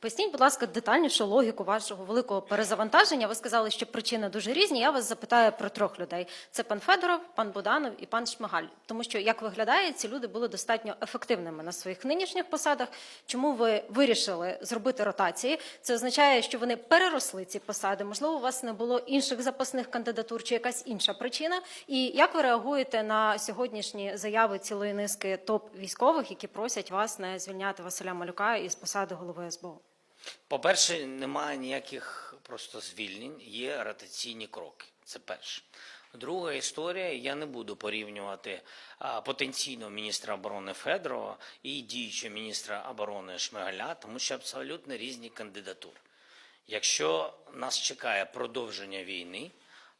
Поясніть, будь ласка, детальніше логіку вашого великого перезавантаження. Ви сказали, що причини дуже різні. Я вас запитаю про трьох людей: це пан Федоров, пан Буданов і пан Шмигаль. Тому що, як виглядає, ці люди були достатньо ефективними на своїх нинішніх посадах. Чому ви вирішили зробити ротації? Це означає, що вони переросли ці посади. Можливо, у вас не було інших запасних кандидатур чи якась інша причина. І як ви реагуєте на сьогоднішні заяви цілої низки топ військових, які просять вас не звільняти Василя Малюка із посади голови СБУ? По-перше, немає ніяких просто звільнень, є ротаційні кроки. Це перше. Друга історія, я не буду порівнювати потенційного міністра оборони Федорова і діючого міністра оборони Шмигаля, тому що абсолютно різні кандидатури. Якщо нас чекає продовження війни,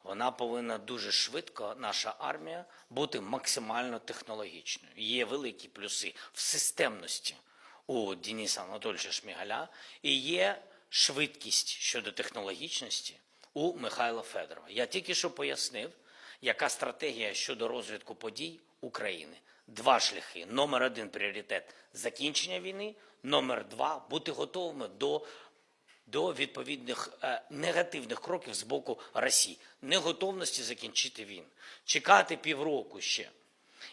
вона повинна дуже швидко, наша армія, бути максимально технологічною. Є великі плюси в системності у Дениса Анатольовича Шмигаля і є швидкість щодо технологічності у Михайла Федорова. Я тільки що пояснив, яка стратегія щодо розвитку подій України. Два шляхи. Номер один пріоритет закінчення війни, номер два бути готовими до до відповідних е, негативних кроків з боку Росії, неготовності закінчити війну, чекати півроку ще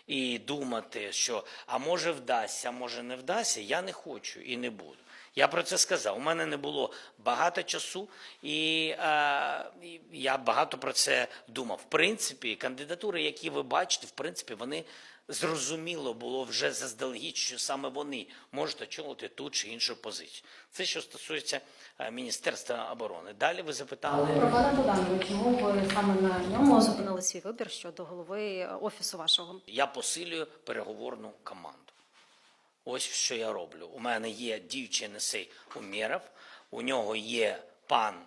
і думати, що а може вдасться, а може не вдасться, я не хочу і не буду. Я про це сказав. У мене не було багато часу, і, е, я багато про це думав. В принципі, кандидатури, які ви бачите, в принципі, вони зрозуміло було вже заздалегідь, що саме вони можуть очолити ту чи іншу позицію. Це що стосується е, Міністерства оборони. Далі ви запитали. Про пана Буданова, чому ви саме на ньому зупинили свій вибір щодо голови офісу вашого? Я посилюю переговорну команду. Ось що я роблю. У мене є діючий Несей Умєров, у нього є пан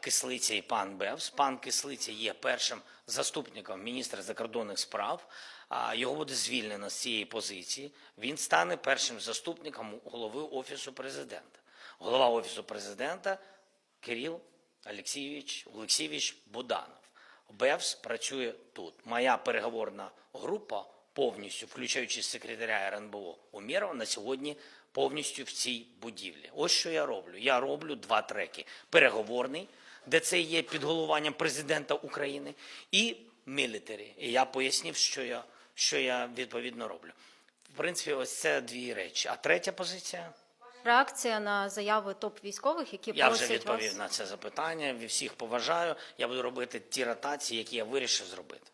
Кислиця і пан Бевс. Пан Кислиця є першим заступником міністра закордонних справ. Його буде звільнено з цієї позиції. Він стане першим заступником голови офісу президента. Голова офісу президента Кирил Олексійович Олексійович Буданов. БЕВС працює тут. Моя переговорна група повністю, включаючи секретаря РНБО Умєрова, на сьогодні повністю в цій будівлі. Ось що я роблю. Я роблю два треки: переговорний, де це є під головуванням президента України, і мілітарі. І я пояснив, що я, що я відповідно роблю. В принципі, ось це дві речі. А третя позиція. Реакція на заяви топ військових, які Я вже відповів вас на це запитання. Всіх поважаю. Я буду робити ті ротації, які я вирішив зробити.